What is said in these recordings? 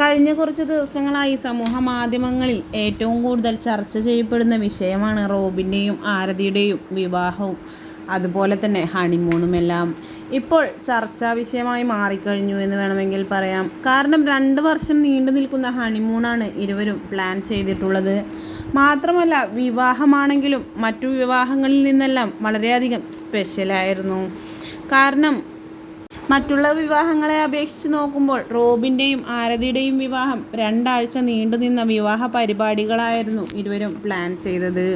കഴിഞ്ഞ കുറച്ച് ദിവസങ്ങളായി സമൂഹ മാധ്യമങ്ങളിൽ ഏറ്റവും കൂടുതൽ ചർച്ച ചെയ്യപ്പെടുന്ന വിഷയമാണ് റോബിന്റെയും ആരതിയുടെയും വിവാഹവും. അതുപോലെ തന്നെ ഹണിമൂണുമെല്ലാം. ഇപ്പോൾ ചർച്ചാ വിഷയമായി മാറിക്കഴിഞ്ഞു എന്ന് വേണമെങ്കിൽ പറയാം. കാരണം രണ്ട് വർഷം നീണ്ടു നിൽക്കുന്ന ഹണിമൂണാണ് ഇരുവരും പ്ലാൻ ചെയ്തിട്ടുള്ളത്. മാത്രമല്ല വിവാഹമാണെങ്കിലും മറ്റു വിവാഹങ്ങളിൽ നിന്നെല്ലാം വളരെയധികം സ്പെഷ്യലായിരുന്നു. കാരണം മറ്റുള്ള വിവാഹങ്ങളെ അപേക്ഷിച്ച് നോക്കുമ്പോൾ റോബിന്റെയും ആരതിയുടെയും വിവാഹം രണ്ടാഴ്ച നീണ്ടുനിന്ന വിവാഹ പരിപാടികളായിരുന്നു ഇരുവരും പ്ലാൻ ചെയ്തത്.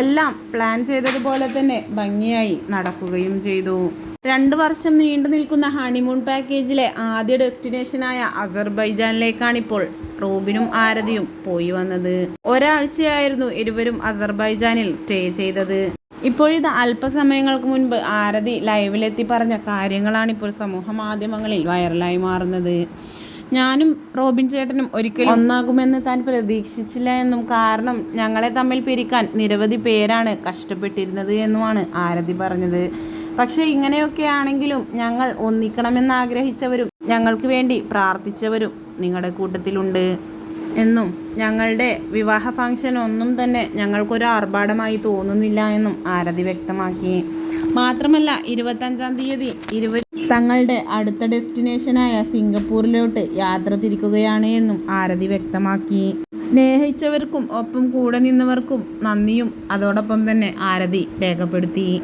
എല്ലാം പ്ലാൻ ചെയ്തതുപോലെ തന്നെ ഭംഗിയായി നടക്കുകയും ചെയ്തു. രണ്ട് വർഷം നീണ്ടു നിൽക്കുന്ന ഹണിമൂൺ പാക്കേജിലെ ആദ്യ ഡെസ്റ്റിനേഷനായ അസർബൈജാനിലേക്കാണ് ഇപ്പോൾ റോബിനും ആരതിയും പോയി വന്നത്. ഒരാഴ്ചയായിരുന്നു ഇരുവരും അസർബൈജാനിൽ സ്റ്റേ ചെയ്തത്. ഇപ്പോഴിത് അല്പസമയങ്ങൾക്ക് മുൻപ് ആരതി ലൈവിലെത്തി പറഞ്ഞ കാര്യങ്ങളാണ് ഇപ്പോൾ സമൂഹ മാധ്യമങ്ങളിൽ വൈറലായി മാറുന്നത്. ഞാനും റോബിൻ ചേട്ടനും ഒരിക്കലും ഒന്നാകുമെന്ന് താൻ പ്രതീക്ഷിച്ചില്ല എന്നും കാരണം ഞങ്ങളെ തമ്മിൽ പിരിക്കാൻ നിരവധി പേരാണ് കഷ്ടപ്പെട്ടിരുന്നത് എന്നുമാണ് ആരതി പറഞ്ഞത്. പക്ഷേ ഇങ്ങനെയൊക്കെ ആണെങ്കിലും ഞങ്ങൾ ഒന്നിക്കണമെന്ന് ആഗ്രഹിച്ചവരും ഞങ്ങൾക്ക് വേണ്ടി പ്രാർത്ഥിച്ചവരും നിങ്ങളുടെ കൂട്ടത്തിലുണ്ട്. എന്നും ഞങ്ങളുടെ വിവാഹ ഫംഗ്ഷൻ ഒന്നും തന്നെ ഞങ്ങൾക്കൊരു ആർഭാടമായി തോന്നുന്നില്ല എന്നും ആരതി വ്യക്തമാക്കി. മാത്രമല്ല ഇരുപത്തഞ്ചാം തീയതി ഇരുപത് തങ്ങളുടെ അടുത്ത ഡെസ്റ്റിനേഷനായ സിംഗപ്പൂരിലോട്ട് യാത്ര തിരിക്കുകയാണ് എന്നും ആരതി വ്യക്തമാക്കി. സ്നേഹിച്ചവർക്കും ഒപ്പം കൂടെ നിന്നവർക്കും നന്ദിയും അതോടൊപ്പം തന്നെ ആരതി രേഖപ്പെടുത്തി.